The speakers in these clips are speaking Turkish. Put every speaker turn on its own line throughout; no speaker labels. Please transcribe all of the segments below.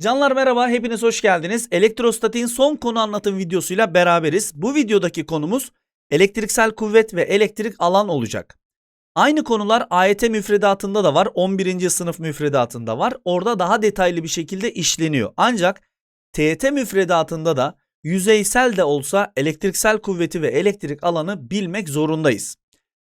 Canlar merhaba, hepiniz hoş geldiniz. Elektrostatiğin son konu anlatım videosuyla beraberiz. Bu videodaki konumuz elektriksel kuvvet ve elektrik alan olacak. Aynı konular AYT müfredatında da var, 11. sınıf müfredatında var. Orada daha detaylı bir şekilde işleniyor. Ancak TYT müfredatında da yüzeysel de olsa elektriksel kuvveti ve elektrik alanı bilmek zorundayız.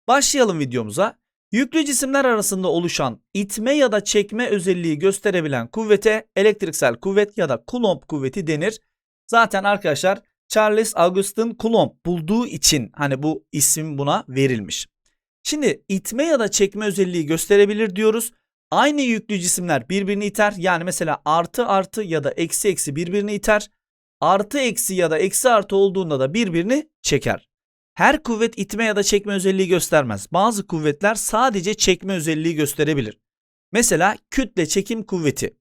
Başlayalım videomuza. Yüklü cisimler arasında oluşan itme ya da çekme özelliği gösterebilen kuvvete elektriksel kuvvet ya da Coulomb kuvveti denir. Zaten arkadaşlar Charles Augustin Coulomb bulduğu için hani bu isim buna verilmiş. Şimdi itme ya da çekme özelliği gösterebilir diyoruz. Aynı yüklü cisimler birbirini iter. Yani mesela artı artı ya da eksi eksi birbirini iter. Artı eksi ya da eksi artı olduğunda da birbirini çeker. Her kuvvet itme ya da çekme özelliği göstermez. Bazı kuvvetler sadece çekme özelliği gösterebilir. Mesela kütle çekim kuvveti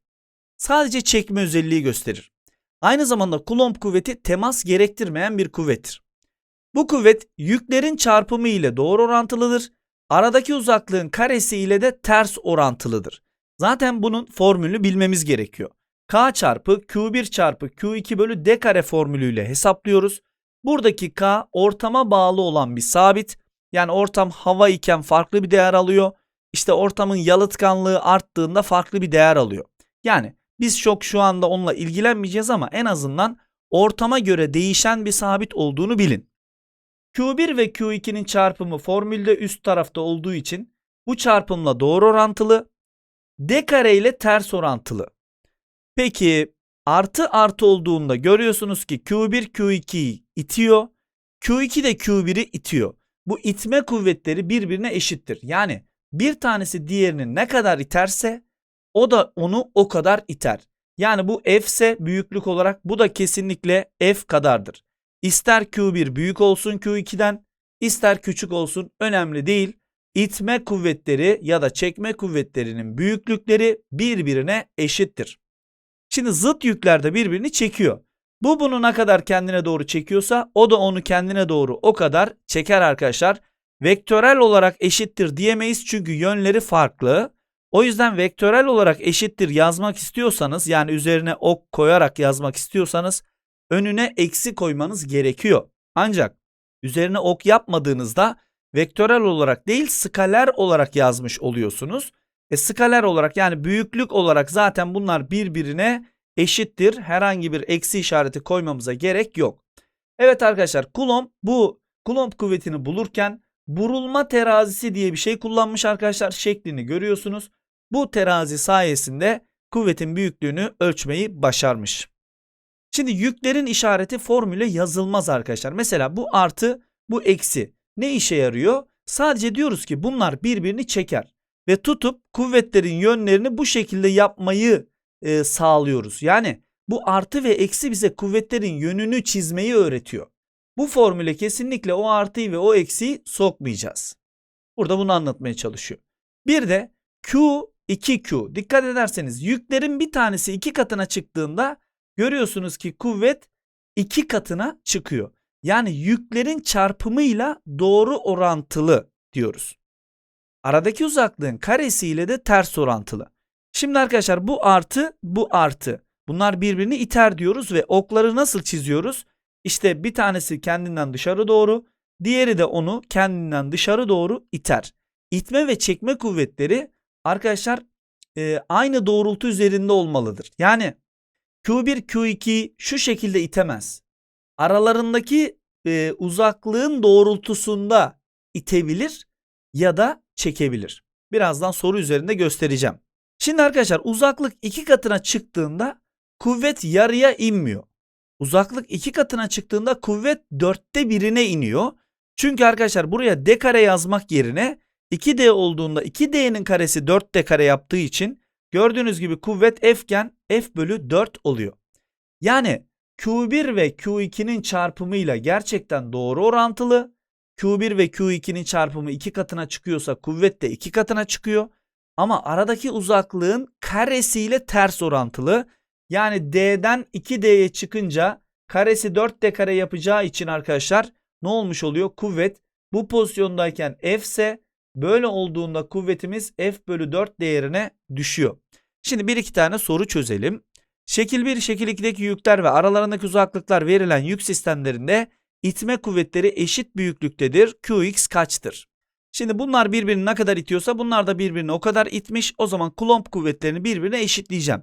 sadece çekme özelliği gösterir. Aynı zamanda Coulomb kuvveti temas gerektirmeyen bir kuvvettir. Bu kuvvet yüklerin çarpımı ile doğru orantılıdır. Aradaki uzaklığın karesi ile de ters orantılıdır. Zaten bunun formülünü bilmemiz gerekiyor. K çarpı Q1 çarpı Q2 bölü D kare formülüyle hesaplıyoruz. Buradaki K ortama bağlı olan bir sabit. Yani ortam hava iken farklı bir değer alıyor. İşte ortamın yalıtkanlığı arttığında farklı bir değer alıyor. Yani biz çok şu anda onunla ilgilenmeyeceğiz ama en azından ortama göre değişen bir sabit olduğunu bilin. Q1 ve Q2'nin çarpımı formülde üst tarafta olduğu için bu çarpımla doğru orantılı. D kare ile ters orantılı. Peki artı artı olduğunda görüyorsunuz ki Q1 Q2'yi itiyor. Q2 de Q1'i itiyor. Bu itme kuvvetleri birbirine eşittir. Yani bir tanesi diğerini ne kadar iterse o da onu o kadar iter. Yani bu F ise büyüklük olarak bu da kesinlikle F kadardır. İster Q1 büyük olsun Q2'den, ister küçük olsun önemli değil. İtme kuvvetleri ya da çekme kuvvetlerinin büyüklükleri birbirine eşittir. Şimdi zıt yükler de birbirini çekiyor. Bu bunu ne kadar kendine doğru çekiyorsa o da onu kendine doğru o kadar çeker arkadaşlar. Vektörel olarak eşittir diyemeyiz çünkü yönleri farklı. O yüzden vektörel olarak eşittir yazmak istiyorsanız yani üzerine ok koyarak yazmak istiyorsanız önüne eksi koymanız gerekiyor. Ancak üzerine ok yapmadığınızda vektörel olarak değil skaler olarak yazmış oluyorsunuz. E skaler olarak yani büyüklük olarak zaten bunlar birbirine eşittir. Herhangi bir eksi işareti koymamıza gerek yok. Evet arkadaşlar Coulomb bu Coulomb kuvvetini bulurken burulma terazisi diye bir şey kullanmış arkadaşlar. Şeklini görüyorsunuz. Bu terazi sayesinde kuvvetin büyüklüğünü ölçmeyi başarmış. Şimdi yüklerin işareti formüle yazılmaz arkadaşlar. Mesela bu artı bu eksi ne işe yarıyor? Sadece diyoruz ki bunlar birbirini çeker ve tutup kuvvetlerin yönlerini bu şekilde yapmayı e, sağlıyoruz. Yani bu artı ve eksi bize kuvvetlerin yönünü çizmeyi öğretiyor. Bu formüle kesinlikle o artıyı ve o eksiyi sokmayacağız. Burada bunu anlatmaya çalışıyor. Bir de Q 2Q. Dikkat ederseniz yüklerin bir tanesi iki katına çıktığında görüyorsunuz ki kuvvet iki katına çıkıyor. Yani yüklerin çarpımıyla doğru orantılı diyoruz. Aradaki uzaklığın karesiyle de ters orantılı. Şimdi arkadaşlar bu artı bu artı. Bunlar birbirini iter diyoruz ve okları nasıl çiziyoruz? İşte bir tanesi kendinden dışarı doğru, diğeri de onu kendinden dışarı doğru iter. İtme ve çekme kuvvetleri arkadaşlar e, aynı doğrultu üzerinde olmalıdır. Yani Q1 Q2 şu şekilde itemez. Aralarındaki e, uzaklığın doğrultusunda itebilir ya da çekebilir. Birazdan soru üzerinde göstereceğim. Şimdi arkadaşlar uzaklık iki katına çıktığında kuvvet yarıya inmiyor. Uzaklık iki katına çıktığında kuvvet dörtte birine iniyor. Çünkü arkadaşlar buraya d kare yazmak yerine 2d olduğunda 2d'nin karesi 4d kare yaptığı için gördüğünüz gibi kuvvet f iken f bölü 4 oluyor. Yani Q1 ve Q2'nin çarpımıyla gerçekten doğru orantılı. Q1 ve Q2'nin çarpımı iki katına çıkıyorsa kuvvet de iki katına çıkıyor. Ama aradaki uzaklığın karesiyle ters orantılı. Yani D'den 2D'ye çıkınca karesi 4D kare yapacağı için arkadaşlar ne olmuş oluyor? Kuvvet bu pozisyondayken F ise böyle olduğunda kuvvetimiz F bölü 4 değerine düşüyor. Şimdi bir iki tane soru çözelim. Şekil 1, şekil 2'deki yükler ve aralarındaki uzaklıklar verilen yük sistemlerinde itme kuvvetleri eşit büyüklüktedir. Qx kaçtır? Şimdi bunlar birbirini ne kadar itiyorsa bunlar da birbirini o kadar itmiş. O zaman Coulomb kuvvetlerini birbirine eşitleyeceğim.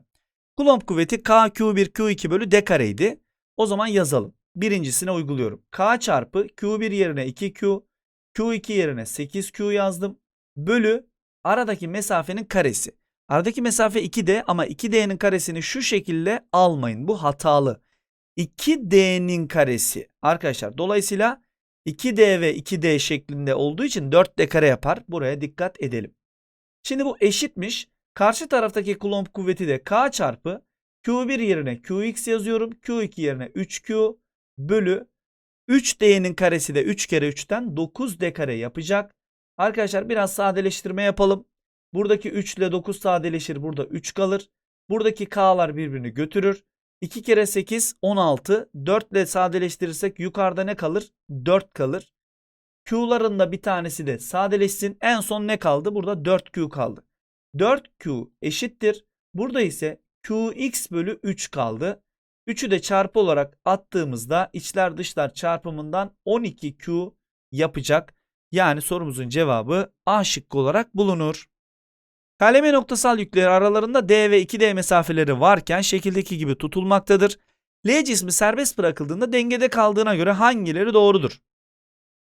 Coulomb kuvveti K Q1 Q2 bölü D kareydi. O zaman yazalım. Birincisine uyguluyorum. K çarpı Q1 yerine 2Q, Q2 yerine 8Q yazdım. Bölü aradaki mesafenin karesi. Aradaki mesafe 2D ama 2D'nin karesini şu şekilde almayın. Bu hatalı. 2D'nin karesi. Arkadaşlar dolayısıyla 2D ve 2D şeklinde olduğu için 4D kare yapar. Buraya dikkat edelim. Şimdi bu eşitmiş. Karşı taraftaki Coulomb kuvveti de K çarpı Q1 yerine Qx yazıyorum. Q2 yerine 3Q bölü 3D'nin karesi de 3 kere 3'ten 9D kare yapacak. Arkadaşlar biraz sadeleştirme yapalım. Buradaki 3 ile 9 sadeleşir. Burada 3 kalır. Buradaki K'lar birbirini götürür. 2 kere 8 16. 4 ile sadeleştirirsek yukarıda ne kalır? 4 kalır. Q'ların da bir tanesi de sadeleşsin. En son ne kaldı? Burada 4Q kaldı. 4Q eşittir. Burada ise Qx bölü 3 kaldı. 3'ü de çarpı olarak attığımızda içler dışlar çarpımından 12Q yapacak. Yani sorumuzun cevabı A şıkkı olarak bulunur. Kaleme noktasal yükleri aralarında D ve 2D mesafeleri varken şekildeki gibi tutulmaktadır. L cismi serbest bırakıldığında dengede kaldığına göre hangileri doğrudur?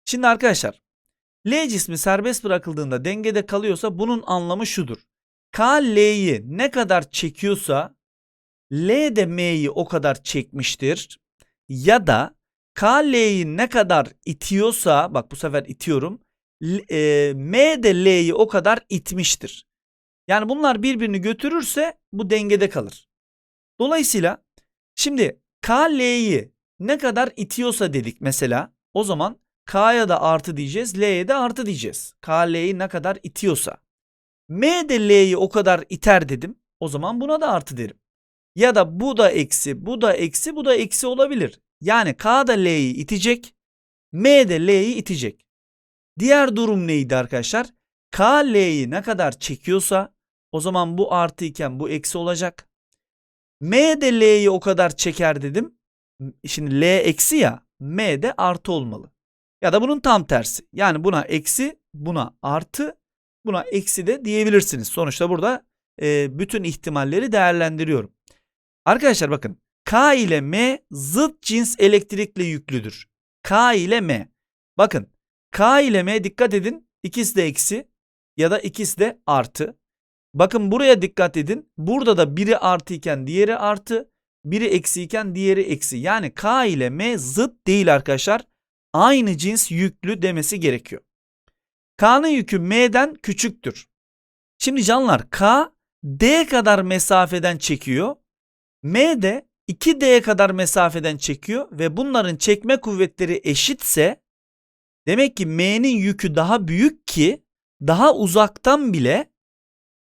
Şimdi arkadaşlar L cismi serbest bırakıldığında dengede kalıyorsa bunun anlamı şudur. K L'yi ne kadar çekiyorsa L de M'yi o kadar çekmiştir. Ya da K L'yi ne kadar itiyorsa bak bu sefer itiyorum. L- e, M de L'yi o kadar itmiştir. Yani bunlar birbirini götürürse bu dengede kalır. Dolayısıyla şimdi K L'yi ne kadar itiyorsa dedik mesela o zaman K'ya da artı diyeceğiz L'ye de artı diyeceğiz. K L'yi ne kadar itiyorsa. M de L'yi o kadar iter dedim. O zaman buna da artı derim. Ya da bu da eksi, bu da eksi, bu da eksi olabilir. Yani K da L'yi itecek, M de L'yi itecek. Diğer durum neydi arkadaşlar? K L'yi ne kadar çekiyorsa o zaman bu artı iken bu eksi olacak. M de L'yi o kadar çeker dedim. Şimdi L eksi ya, M de artı olmalı. Ya da bunun tam tersi. Yani buna eksi, buna artı, buna eksi de diyebilirsiniz. Sonuçta burada e, bütün ihtimalleri değerlendiriyorum. Arkadaşlar bakın K ile M zıt cins elektrikle yüklüdür. K ile M. Bakın K ile M dikkat edin ikisi de eksi ya da ikisi de artı. Bakın buraya dikkat edin. Burada da biri artı iken diğeri artı, biri eksi iken diğeri eksi. Yani K ile M zıt değil arkadaşlar. Aynı cins yüklü demesi gerekiyor. K'nın yükü M'den küçüktür. Şimdi canlar K D kadar mesafeden çekiyor. M de 2D'ye kadar mesafeden çekiyor ve bunların çekme kuvvetleri eşitse demek ki M'nin yükü daha büyük ki daha uzaktan bile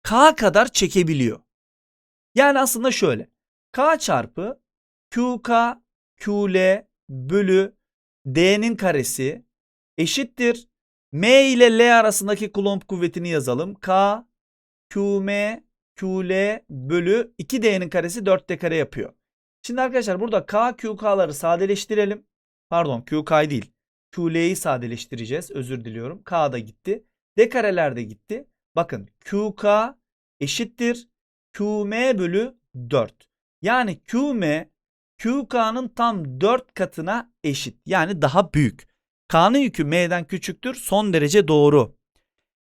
K kadar çekebiliyor. Yani aslında şöyle. K çarpı QK QL bölü D'nin karesi eşittir. M ile L arasındaki Coulomb kuvvetini yazalım. K QM QL bölü 2D'nin karesi 4D kare yapıyor. Şimdi arkadaşlar burada K, QK'ları sadeleştirelim. Pardon QK değil. QL'yi sadeleştireceğiz. Özür diliyorum. K da gitti. D kareler de gitti. Bakın QK eşittir. QM bölü 4. Yani QM QK'nın tam 4 katına eşit. Yani daha büyük. K'nın yükü M'den küçüktür. Son derece doğru.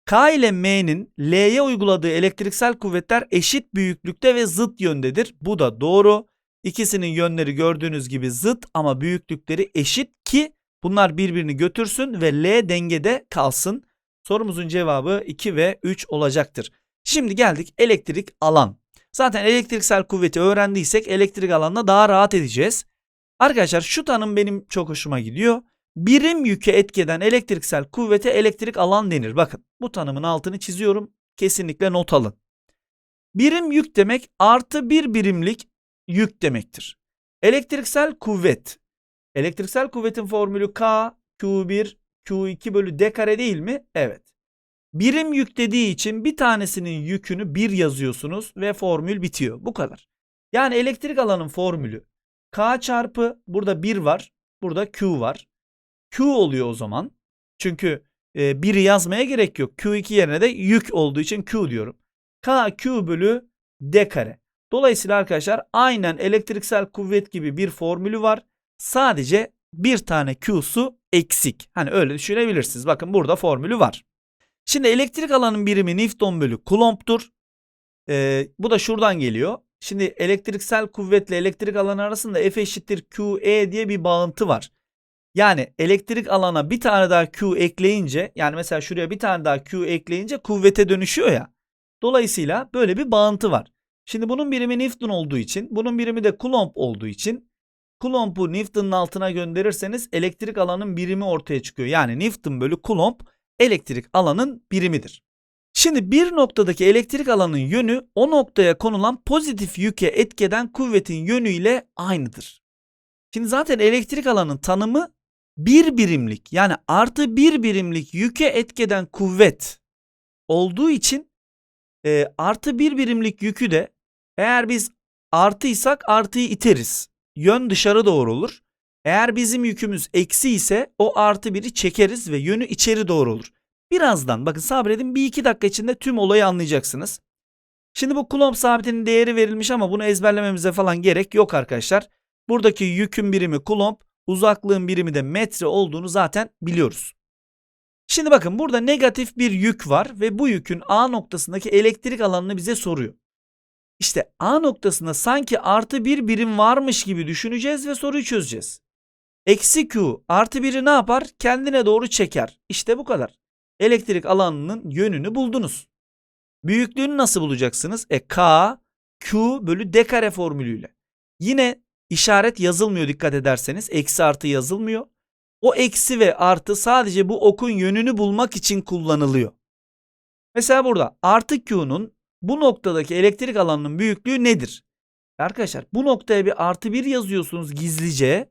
K ile M'nin L'ye uyguladığı elektriksel kuvvetler eşit büyüklükte ve zıt yöndedir. Bu da doğru. İkisinin yönleri gördüğünüz gibi zıt ama büyüklükleri eşit ki bunlar birbirini götürsün ve L dengede kalsın. Sorumuzun cevabı 2 ve 3 olacaktır. Şimdi geldik elektrik alan. Zaten elektriksel kuvveti öğrendiysek elektrik alanına daha rahat edeceğiz. Arkadaşlar şu tanım benim çok hoşuma gidiyor. Birim yüke etkeden elektriksel kuvvete elektrik alan denir. Bakın bu tanımın altını çiziyorum. Kesinlikle not alın. Birim yük demek artı bir birimlik yük demektir. Elektriksel kuvvet. Elektriksel kuvvetin formülü K, Q1, Q2 bölü D kare değil mi? Evet. Birim yük dediği için bir tanesinin yükünü 1 yazıyorsunuz ve formül bitiyor. Bu kadar. Yani elektrik alanın formülü K çarpı burada 1 var. Burada Q var. Q oluyor o zaman. Çünkü e, 1'i yazmaya gerek yok. Q2 yerine de yük olduğu için Q diyorum. K Q bölü D kare. Dolayısıyla arkadaşlar aynen elektriksel kuvvet gibi bir formülü var. Sadece bir tane Q'su eksik. Hani öyle düşünebilirsiniz. Bakın burada formülü var. Şimdi elektrik alanın birimi Newton bölü Coulomb'dur. Ee, bu da şuradan geliyor. Şimdi elektriksel kuvvetle elektrik alanı arasında F eşittir QE diye bir bağıntı var. Yani elektrik alana bir tane daha Q ekleyince yani mesela şuraya bir tane daha Q ekleyince kuvvete dönüşüyor ya. Dolayısıyla böyle bir bağıntı var. Şimdi bunun birimi Newton olduğu için, bunun birimi de Coulomb olduğu için Coulomb'u Newton'un altına gönderirseniz elektrik alanın birimi ortaya çıkıyor. Yani Newton bölü Coulomb elektrik alanın birimidir. Şimdi bir noktadaki elektrik alanın yönü o noktaya konulan pozitif yüke etkeden kuvvetin yönüyle aynıdır. Şimdi zaten elektrik alanın tanımı bir birimlik yani artı bir birimlik yüke etkeden kuvvet olduğu için e, artı bir birimlik yükü de eğer biz artıysak artıyı iteriz. Yön dışarı doğru olur. Eğer bizim yükümüz eksi ise o artı biri çekeriz ve yönü içeri doğru olur. Birazdan bakın sabredin bir iki dakika içinde tüm olayı anlayacaksınız. Şimdi bu Coulomb sabitinin değeri verilmiş ama bunu ezberlememize falan gerek yok arkadaşlar. Buradaki yükün birimi Coulomb, uzaklığın birimi de metre olduğunu zaten biliyoruz. Şimdi bakın burada negatif bir yük var ve bu yükün A noktasındaki elektrik alanını bize soruyor. İşte A noktasında sanki artı bir birim varmış gibi düşüneceğiz ve soruyu çözeceğiz. Eksi Q artı biri ne yapar? Kendine doğru çeker. İşte bu kadar. Elektrik alanının yönünü buldunuz. Büyüklüğünü nasıl bulacaksınız? E K Q bölü D kare formülüyle. Yine işaret yazılmıyor dikkat ederseniz. Eksi artı yazılmıyor. O eksi ve artı sadece bu okun yönünü bulmak için kullanılıyor. Mesela burada artı Q'nun bu noktadaki elektrik alanının büyüklüğü nedir? Arkadaşlar bu noktaya bir artı bir yazıyorsunuz gizlice.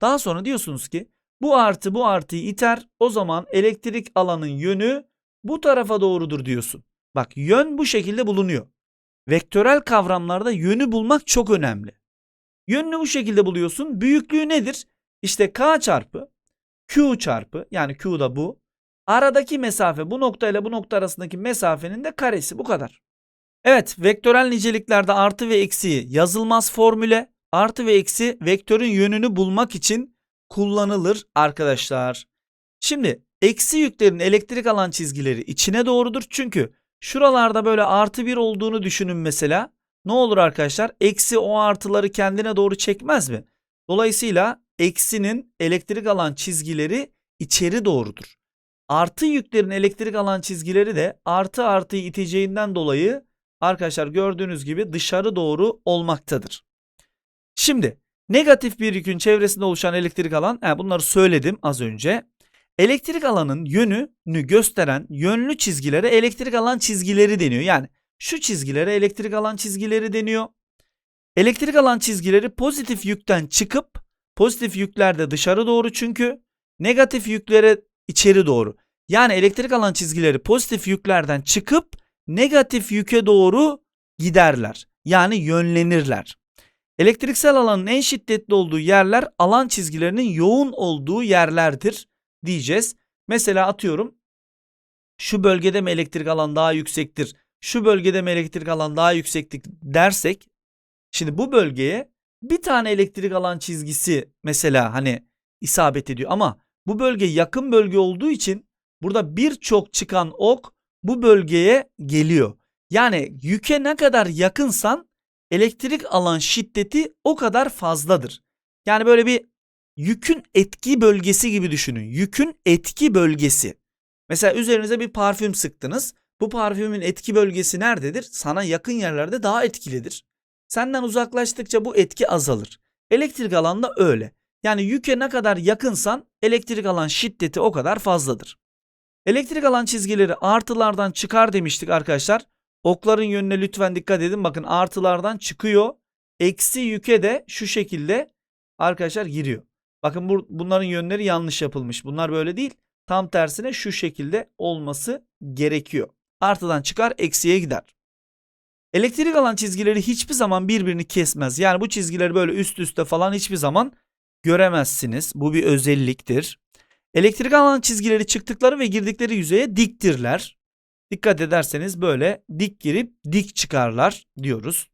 Daha sonra diyorsunuz ki bu artı bu artıyı iter. O zaman elektrik alanın yönü bu tarafa doğrudur diyorsun. Bak yön bu şekilde bulunuyor. Vektörel kavramlarda yönü bulmak çok önemli. Yönünü bu şekilde buluyorsun. Büyüklüğü nedir? İşte k çarpı q çarpı yani q da bu. Aradaki mesafe bu noktayla bu nokta arasındaki mesafenin de karesi bu kadar. Evet vektörel niceliklerde artı ve eksiği yazılmaz formüle artı ve eksi vektörün yönünü bulmak için kullanılır arkadaşlar. Şimdi eksi yüklerin elektrik alan çizgileri içine doğrudur. Çünkü şuralarda böyle artı bir olduğunu düşünün mesela. Ne olur arkadaşlar? Eksi o artıları kendine doğru çekmez mi? Dolayısıyla eksinin elektrik alan çizgileri içeri doğrudur. Artı yüklerin elektrik alan çizgileri de artı artıyı iteceğinden dolayı arkadaşlar gördüğünüz gibi dışarı doğru olmaktadır. Şimdi negatif bir yükün çevresinde oluşan elektrik alan he, bunları söyledim az önce. Elektrik alanın yönünü gösteren yönlü çizgilere elektrik alan çizgileri deniyor. Yani şu çizgilere elektrik alan çizgileri deniyor. Elektrik alan çizgileri pozitif yükten çıkıp pozitif yükler de dışarı doğru çünkü negatif yüklere içeri doğru. Yani elektrik alan çizgileri pozitif yüklerden çıkıp negatif yüke doğru giderler. Yani yönlenirler. Elektriksel alanın en şiddetli olduğu yerler alan çizgilerinin yoğun olduğu yerlerdir diyeceğiz. Mesela atıyorum şu bölgede mi elektrik alan daha yüksektir? Şu bölgede mi elektrik alan daha yüksektir dersek şimdi bu bölgeye bir tane elektrik alan çizgisi mesela hani isabet ediyor ama bu bölge yakın bölge olduğu için burada birçok çıkan ok bu bölgeye geliyor. Yani yüke ne kadar yakınsan elektrik alan şiddeti o kadar fazladır. Yani böyle bir yükün etki bölgesi gibi düşünün. Yükün etki bölgesi. Mesela üzerinize bir parfüm sıktınız. Bu parfümün etki bölgesi nerededir? Sana yakın yerlerde daha etkilidir. Senden uzaklaştıkça bu etki azalır. Elektrik alanda öyle. Yani yüke ne kadar yakınsan elektrik alan şiddeti o kadar fazladır. Elektrik alan çizgileri artılardan çıkar demiştik arkadaşlar. Okların yönüne lütfen dikkat edin. Bakın artılardan çıkıyor. Eksi yüke de şu şekilde arkadaşlar giriyor. Bakın bu, bunların yönleri yanlış yapılmış. Bunlar böyle değil. Tam tersine şu şekilde olması gerekiyor. Artıdan çıkar eksiye gider. Elektrik alan çizgileri hiçbir zaman birbirini kesmez. Yani bu çizgileri böyle üst üste falan hiçbir zaman göremezsiniz. Bu bir özelliktir. Elektrik alan çizgileri çıktıkları ve girdikleri yüzeye diktirler. Dikkat ederseniz böyle dik girip dik çıkarlar diyoruz.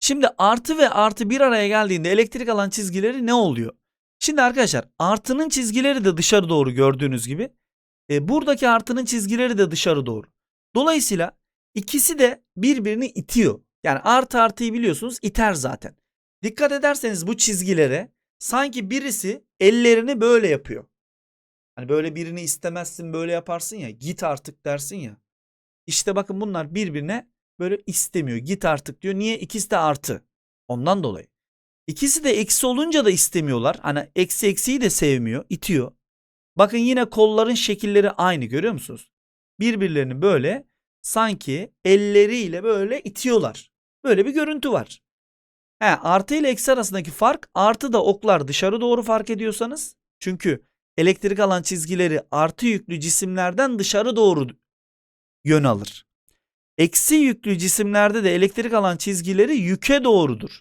Şimdi artı ve artı bir araya geldiğinde elektrik alan çizgileri ne oluyor? Şimdi arkadaşlar artının çizgileri de dışarı doğru gördüğünüz gibi. E, buradaki artının çizgileri de dışarı doğru. Dolayısıyla ikisi de birbirini itiyor. Yani artı artıyı biliyorsunuz iter zaten. Dikkat ederseniz bu çizgilere sanki birisi ellerini böyle yapıyor. Hani böyle birini istemezsin böyle yaparsın ya git artık dersin ya. İşte bakın bunlar birbirine böyle istemiyor. Git artık diyor. Niye? İkisi de artı. Ondan dolayı. İkisi de eksi olunca da istemiyorlar. Hani eksi eksiyi de sevmiyor. itiyor. Bakın yine kolların şekilleri aynı görüyor musunuz? Birbirlerini böyle sanki elleriyle böyle itiyorlar. Böyle bir görüntü var. He, artı ile eksi arasındaki fark artı da oklar dışarı doğru fark ediyorsanız. Çünkü elektrik alan çizgileri artı yüklü cisimlerden dışarı doğru yön alır. Eksi yüklü cisimlerde de elektrik alan çizgileri yüke doğrudur.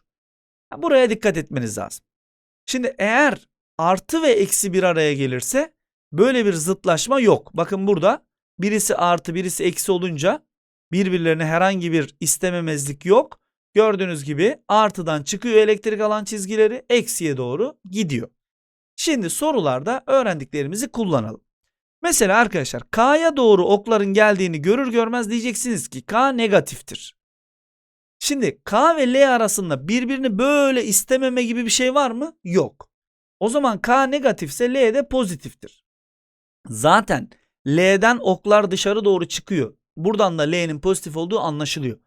Buraya dikkat etmeniz lazım. Şimdi eğer artı ve eksi bir araya gelirse böyle bir zıtlaşma yok. Bakın burada birisi artı birisi eksi olunca birbirlerine herhangi bir istememezlik yok. Gördüğünüz gibi artıdan çıkıyor elektrik alan çizgileri eksiye doğru gidiyor. Şimdi sorularda öğrendiklerimizi kullanalım. Mesela arkadaşlar K'ya doğru okların geldiğini görür görmez diyeceksiniz ki K negatiftir. Şimdi K ve L arasında birbirini böyle istememe gibi bir şey var mı? Yok. O zaman K negatifse L de pozitiftir. Zaten L'den oklar dışarı doğru çıkıyor. Buradan da L'nin pozitif olduğu anlaşılıyor.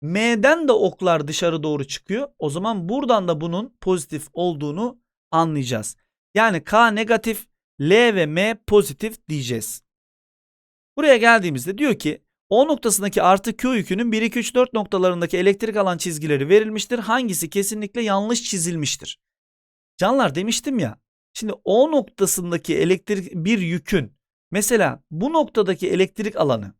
M'den de oklar dışarı doğru çıkıyor. O zaman buradan da bunun pozitif olduğunu anlayacağız. Yani K negatif, L ve M pozitif diyeceğiz. Buraya geldiğimizde diyor ki O noktasındaki artı Q yükünün 1, 2, 3, 4 noktalarındaki elektrik alan çizgileri verilmiştir. Hangisi kesinlikle yanlış çizilmiştir? Canlar demiştim ya. Şimdi O noktasındaki elektrik bir yükün mesela bu noktadaki elektrik alanı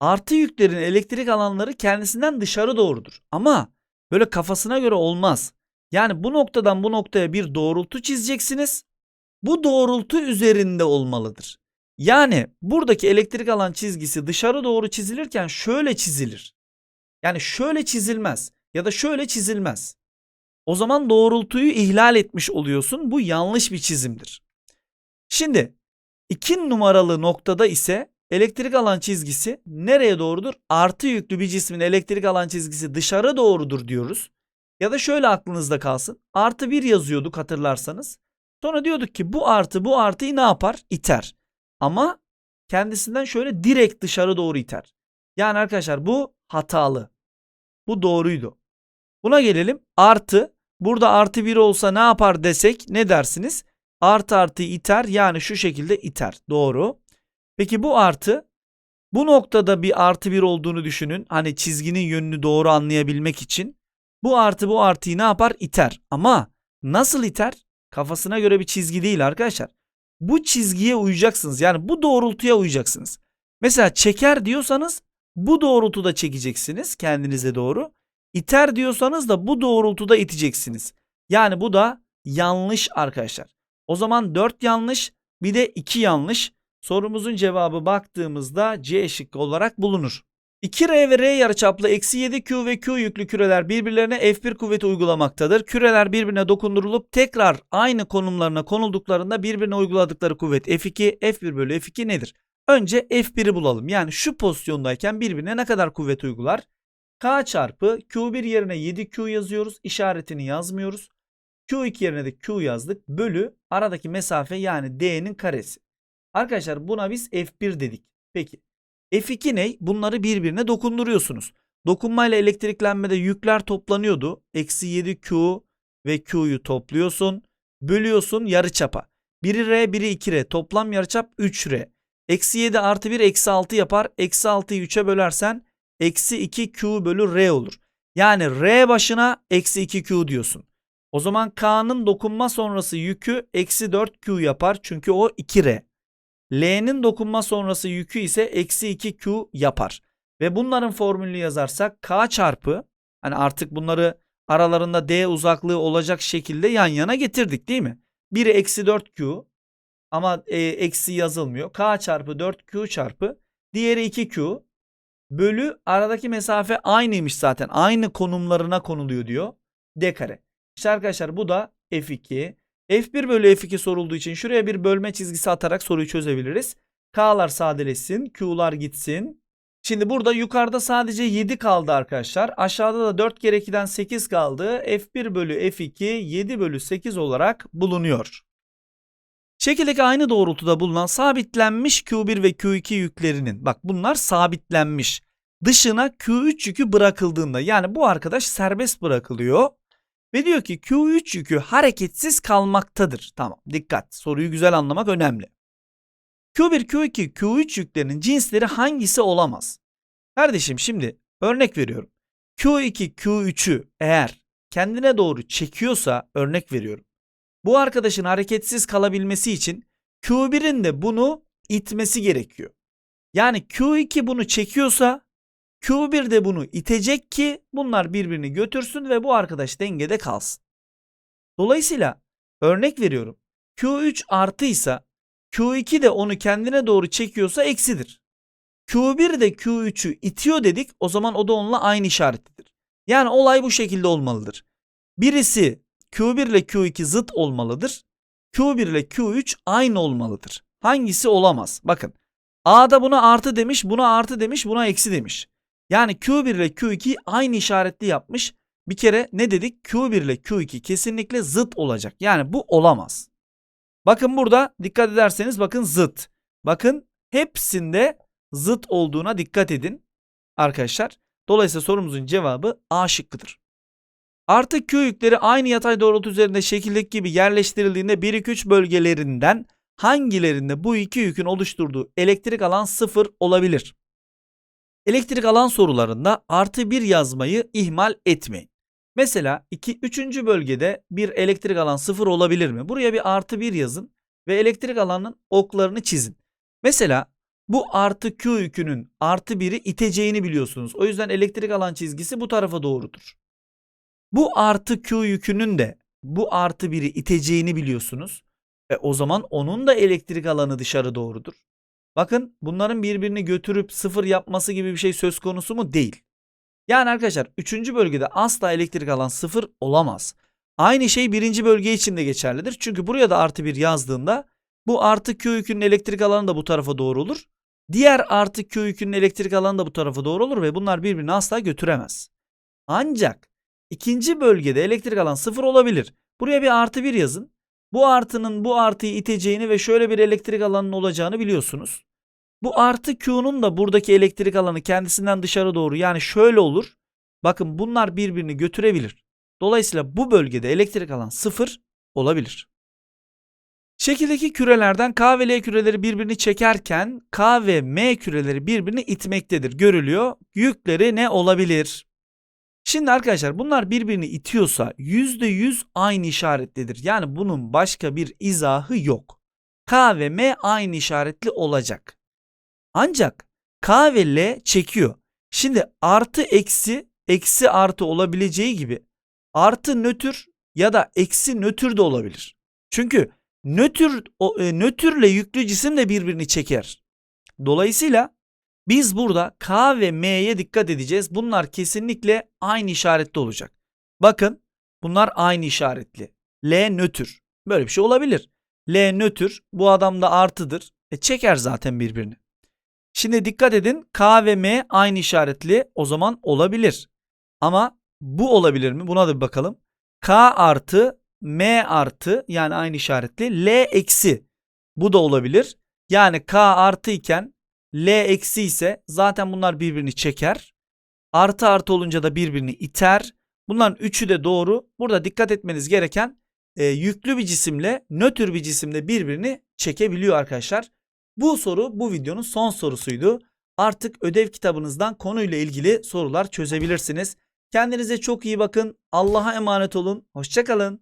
artı yüklerin elektrik alanları kendisinden dışarı doğrudur. Ama böyle kafasına göre olmaz. Yani bu noktadan bu noktaya bir doğrultu çizeceksiniz. Bu doğrultu üzerinde olmalıdır. Yani buradaki elektrik alan çizgisi dışarı doğru çizilirken şöyle çizilir. Yani şöyle çizilmez ya da şöyle çizilmez. O zaman doğrultuyu ihlal etmiş oluyorsun. Bu yanlış bir çizimdir. Şimdi iki numaralı noktada ise elektrik alan çizgisi nereye doğrudur? Artı yüklü bir cismin elektrik alan çizgisi dışarı doğrudur diyoruz. Ya da şöyle aklınızda kalsın. Artı bir yazıyorduk hatırlarsanız. Sonra diyorduk ki bu artı bu artıyı ne yapar? İter. Ama kendisinden şöyle direkt dışarı doğru iter. Yani arkadaşlar bu hatalı. Bu doğruydu. Buna gelelim. Artı. Burada artı 1 olsa ne yapar desek ne dersiniz? Artı artı iter yani şu şekilde iter. Doğru. Peki bu artı bu noktada bir artı 1 olduğunu düşünün. Hani çizginin yönünü doğru anlayabilmek için. Bu artı bu artıyı ne yapar? İter. Ama nasıl iter? Kafasına göre bir çizgi değil arkadaşlar. Bu çizgiye uyacaksınız. Yani bu doğrultuya uyacaksınız. Mesela çeker diyorsanız bu doğrultuda çekeceksiniz kendinize doğru. İter diyorsanız da bu doğrultuda iteceksiniz. Yani bu da yanlış arkadaşlar. O zaman 4 yanlış bir de 2 yanlış. Sorumuzun cevabı baktığımızda C şıkkı olarak bulunur. 2R ve R yarıçaplı eksi 7Q ve Q yüklü küreler birbirlerine F1 kuvveti uygulamaktadır. Küreler birbirine dokundurulup tekrar aynı konumlarına konulduklarında birbirine uyguladıkları kuvvet F2, F1 bölü F2 nedir? Önce F1'i bulalım. Yani şu pozisyondayken birbirine ne kadar kuvvet uygular? K çarpı Q1 yerine 7Q yazıyoruz. İşaretini yazmıyoruz. Q2 yerine de Q yazdık. Bölü aradaki mesafe yani D'nin karesi. Arkadaşlar buna biz F1 dedik. Peki F2 ne? Bunları birbirine dokunduruyorsunuz. Dokunmayla elektriklenmede yükler toplanıyordu. Eksi 7Q ve Q'yu topluyorsun. Bölüyorsun yarıçapa. Biri R biri 2R. Toplam yarıçap 3R. Eksi 7 artı 1 eksi 6 yapar. Eksi 6'yı 3'e bölersen eksi 2 Q bölü R olur. Yani R başına eksi 2 Q diyorsun. O zaman K'nın dokunma sonrası yükü eksi 4 Q yapar. Çünkü o 2R. L'nin dokunma sonrası yükü ise eksi 2Q yapar. Ve bunların formülünü yazarsak K çarpı hani artık bunları aralarında D uzaklığı olacak şekilde yan yana getirdik değil mi? Biri eksi 4Q ama e, eksi yazılmıyor. K çarpı 4Q çarpı diğeri 2Q bölü aradaki mesafe aynıymış zaten. Aynı konumlarına konuluyor diyor. D kare. İşte arkadaşlar bu da F2. F1 bölü F2 sorulduğu için şuraya bir bölme çizgisi atarak soruyu çözebiliriz. K'lar sadeleşsin. Q'lar gitsin. Şimdi burada yukarıda sadece 7 kaldı arkadaşlar. Aşağıda da 4 kere 2'den 8 kaldı. F1 bölü F2 7 bölü 8 olarak bulunuyor. Şekildeki aynı doğrultuda bulunan sabitlenmiş Q1 ve Q2 yüklerinin bak bunlar sabitlenmiş. Dışına Q3 yükü bırakıldığında yani bu arkadaş serbest bırakılıyor. Ve diyor ki Q3 yükü hareketsiz kalmaktadır. Tamam dikkat soruyu güzel anlamak önemli. Q1, Q2, Q3 yüklerinin cinsleri hangisi olamaz? Kardeşim şimdi örnek veriyorum. Q2, Q3'ü eğer kendine doğru çekiyorsa örnek veriyorum. Bu arkadaşın hareketsiz kalabilmesi için Q1'in de bunu itmesi gerekiyor. Yani Q2 bunu çekiyorsa Q1 de bunu itecek ki bunlar birbirini götürsün ve bu arkadaş dengede kalsın. Dolayısıyla örnek veriyorum. Q3 artıysa Q2 de onu kendine doğru çekiyorsa eksidir. Q1 de Q3'ü itiyor dedik o zaman o da onunla aynı işaretlidir. Yani olay bu şekilde olmalıdır. Birisi Q1 ile Q2 zıt olmalıdır. Q1 ile Q3 aynı olmalıdır. Hangisi olamaz? Bakın A'da buna artı demiş, buna artı demiş, buna eksi demiş. Yani Q1 ile Q2 aynı işaretli yapmış. Bir kere ne dedik? Q1 ile Q2 kesinlikle zıt olacak. Yani bu olamaz. Bakın burada dikkat ederseniz bakın zıt. Bakın hepsinde zıt olduğuna dikkat edin arkadaşlar. Dolayısıyla sorumuzun cevabı A şıkkıdır. Artık Q yükleri aynı yatay doğrultu üzerinde şekildeki gibi yerleştirildiğinde 1-2-3 bölgelerinden hangilerinde bu iki yükün oluşturduğu elektrik alan sıfır olabilir? Elektrik alan sorularında artı 1 yazmayı ihmal etmeyin. Mesela 2, 3. bölgede bir elektrik alan sıfır olabilir mi? Buraya bir artı 1 yazın ve elektrik alanının oklarını çizin. Mesela bu artı Q yükünün artı 1'i iteceğini biliyorsunuz. O yüzden elektrik alan çizgisi bu tarafa doğrudur. Bu artı Q yükünün de bu artı 1'i iteceğini biliyorsunuz. E o zaman onun da elektrik alanı dışarı doğrudur. Bakın bunların birbirini götürüp sıfır yapması gibi bir şey söz konusu mu? Değil. Yani arkadaşlar 3. bölgede asla elektrik alan sıfır olamaz. Aynı şey 1. bölge için de geçerlidir. Çünkü buraya da artı 1 yazdığında bu artı Q yükünün elektrik alanı da bu tarafa doğru olur. Diğer artı Q yükünün elektrik alanı da bu tarafa doğru olur ve bunlar birbirini asla götüremez. Ancak ikinci bölgede elektrik alan sıfır olabilir. Buraya bir artı 1 yazın. Bu artının bu artıyı iteceğini ve şöyle bir elektrik alanının olacağını biliyorsunuz. Bu artı Q'nun da buradaki elektrik alanı kendisinden dışarı doğru yani şöyle olur. Bakın bunlar birbirini götürebilir. Dolayısıyla bu bölgede elektrik alan sıfır olabilir. Şekildeki kürelerden K ve L küreleri birbirini çekerken K ve M küreleri birbirini itmektedir. Görülüyor. Yükleri ne olabilir? Şimdi arkadaşlar bunlar birbirini itiyorsa %100 aynı işaretlidir. Yani bunun başka bir izahı yok. K ve M aynı işaretli olacak. Ancak K ve L çekiyor. Şimdi artı eksi eksi artı olabileceği gibi artı nötr ya da eksi nötr de olabilir. Çünkü nötr o, e, nötrle yüklü cisim de birbirini çeker. Dolayısıyla biz burada K ve M'ye dikkat edeceğiz. Bunlar kesinlikle aynı işaretli olacak. Bakın bunlar aynı işaretli. L nötr. Böyle bir şey olabilir. L nötr bu adam da artıdır. E çeker zaten birbirini. Şimdi dikkat edin K ve M aynı işaretli o zaman olabilir. Ama bu olabilir mi? Buna da bir bakalım. K artı M artı yani aynı işaretli L eksi bu da olabilir. Yani K artı iken L eksi ise zaten bunlar birbirini çeker. Artı artı olunca da birbirini iter. Bunların üçü de doğru. Burada dikkat etmeniz gereken e, yüklü bir cisimle nötr bir cisimle birbirini çekebiliyor arkadaşlar. Bu soru bu videonun son sorusuydu. Artık ödev kitabınızdan konuyla ilgili sorular çözebilirsiniz. Kendinize çok iyi bakın. Allah'a emanet olun. Hoşçakalın.